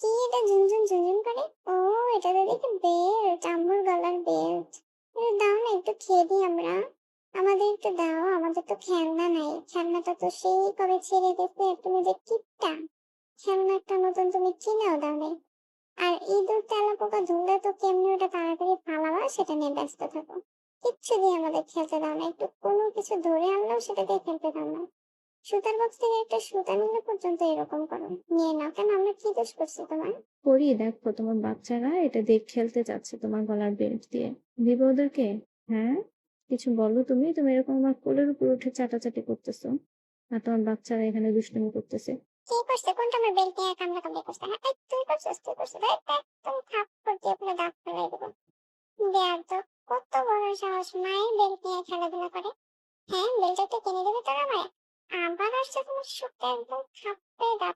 কি এটা ঝুনঝুন ঝুনঝুন করে। ও, এটা তো দেখি গলার বেল্ট দাও না একটু খেয়ে দিই আমরা। আমাদের একটু দাও, আমাদের তো খেলনা নাই। খেলনাটা তো সেই কবে ছেড়ে তুমি যে নতুন তুমি কিনেও আর ইঁদুর তেলা পোকা ধরলে তো কেমনি ওটা তাড়াতাড়ি ফালাবা, সেটা নিয়ে ব্যস্ত থাকো। কিচ্ছু দিয়ে আমাদের খেলতে দাও না। একটু কোনো কিছু ধরে আনলেও সেটা দিয়ে খেলতে দাও না। সুতার বক্স থেকে একটা সুতা নিলে পর্যন্ত এরকম করো। নিয়ে নাও। কেন? আমরা কি দোষ করছি তোমার? দেখো তোমার বাচ্চারা এটা খেলতে চাচ্ছে তোমার গলার বেল্ট দিয়ে। দিব ওদেরকে? হ্যাঁ? কিছু বলো তুমি? তুমি এরকম আমার কোলের উপর উঠে চাটাচাটি করতেছো। আর তোমার বাচ্চারা এখানে দুষ্টুমি করতেছে। কি করছে? কোনটা আমার বেল্ট নিয়ে কামড়া কামড়ি করছে? হ্যাঁ এই তুই করছিস তুই করছিস। এই থাপ্পড় দিয়ে পুরো দাঁত ফেলাই দেবো। দেয়ার তো কত বড় সাহস। মায়ের বেল্ট নিয়ে খেলাধুলা করে। হ্যাঁ বেল্টটা কিনে দেবে? তোর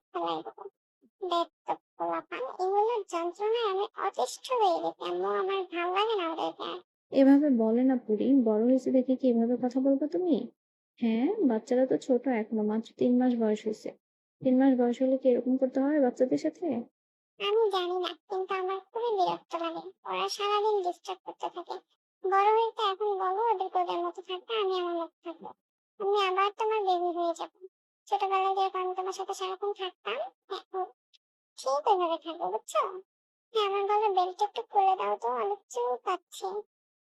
তো যন্ত্রণায় আমি অতিষ্ঠ হয়ে গেছি আমার ভালো লাগে না ওদেরকে এভাবে বলে না পুরি, বড় হয়েছে দেখে কি এভাবে কথা বলব তুমি? হ্যাঁ বাচ্চারা তো ছোট এখনও, মাত্র তিন মাস বয়স হয়েছে। তিন মাস বয়স হলে কি এরকম করতে হয় বাচ্চাদের সাথে? আমি জানি না, কিন্তু আমার খুবই বিরক্ত লাগে। ওরা সারাদিন ডিস্টার্ব করতে থাকে। বড় হয়েছে এখন বলো ওদের মতো থাকতে আমি আমার মতো থাকব। আমি আবার তোমার বেবি হয়ে যাব। ছোটবেলায় যেরকম আমি তোমার সাথে সারাক্ষণ থাকতাম ঠিক ওইভাবে থাকব বুঝছ? হ্যাঁ আমার গলার বেল্ট একটু খুলে দাও তো অনেক চুলকাচ্ছে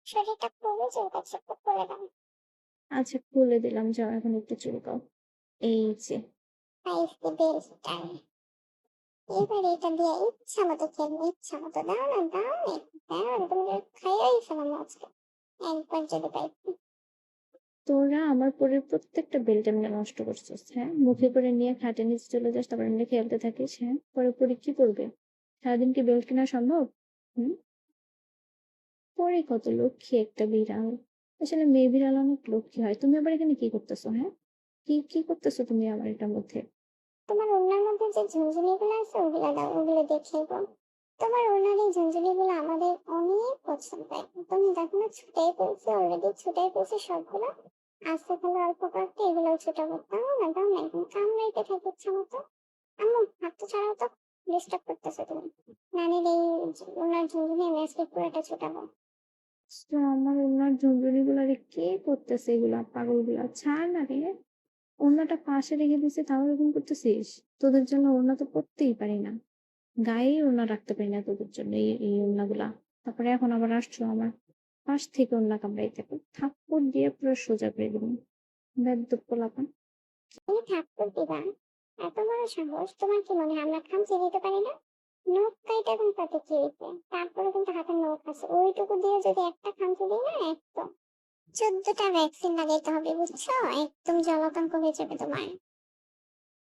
শরীরটা খুবই চুলকাচ্ছে একটু খুলে দাও। আচ্ছা খুলে দিলাম যাও এখন একটু চুলকাও এই যে। পাইছি বেল্টটা। এবারে এটা দিয়ে ইচ্ছা মতো খেলব ইচ্ছা মতো দাও না দাও না দাও তুমি খাইয়াই ফেলাম আজকে একবার যদি পাই তোরা আমার পরের প্রত্যেকটা বেল্ট এমনি নষ্ট করছিস হ্যাঁ? মুখে করে নিয়ে খাটে নিচে চলে যাস, তারপর এমনি খেলতে থাকিস হ্যাঁ? পরে পরে কি করবে? সারাদিন কি বেল্ট কেনা সম্ভব? হুম? পরে কত লক্ষ্মী একটা বিড়াল। আসলে মেয়ে বিড়াল অনেক লক্ষ্মী হয়। তুমি আবার এখানে কি করতেছো হ্যাঁ? কি কি করতেছো তুমি আমার এটার মধ্যে? তোমার ওনার মধ্যে যে ঝুনঝুনিগুলো আছে, ওগুলো দাও, ওগুলো দেখিয়ে গো তোমার ওনার এই ঝুনঝুনিগুলো আমাদের অনেক পছন্দ তুমি দেখো না ছুটাই পড়ছে অলরেডি ছুটাই পড়ছে সবগুলো আস্তে খালি অল্প কয়েকটা এগুলো দাও না, একদম কামড়াইতে ইচ্ছা মতো। হাত ছাড়াও তো ডিস্টার্ব তুমি। নানির এই ওনার ঝুনঝুনি আমি আজকে পুরোটা ছুটাবো। তো আমার ওনার ঝুনঝুনি গুলারে কে করতেছে এগুলা? পাগলগুলা ছাড় না রে। ওড়নাটা পাশে রেখে দিছে তাও এরকম করতেছিস? তোদের জন্য ওড়না তো পরতেই পারি না। গায়ে ওড়না রাখতে পারি না তোদের জন্য এই ওড়নাগুলা তারপরে এখন আবার আসছো আমার। পাশ থেকে ওড়না কামড়াইতে থাপ্পড় দিয়ে পুরো সোজা করে দিবি বেদ্যপ পোলাপান তুমি থাপ্পড় দিবা? এত বড় সাহস, তোমার কি মনে হয় আমরা খামচি দিতে পারি না? নখ কাইটা কিন্তু তাতে কি হয়েছে তারপরে কিন্তু হাতে নখ আছে। ওইটুকু দিয়ে যদি একটা খামচি দিই না, একদম। চোদ্দটা ভ্যাকসিন লাগাইতে হবে, বুঝছ? একদম জলাতঙ্ক হয়ে যাবে তোমার।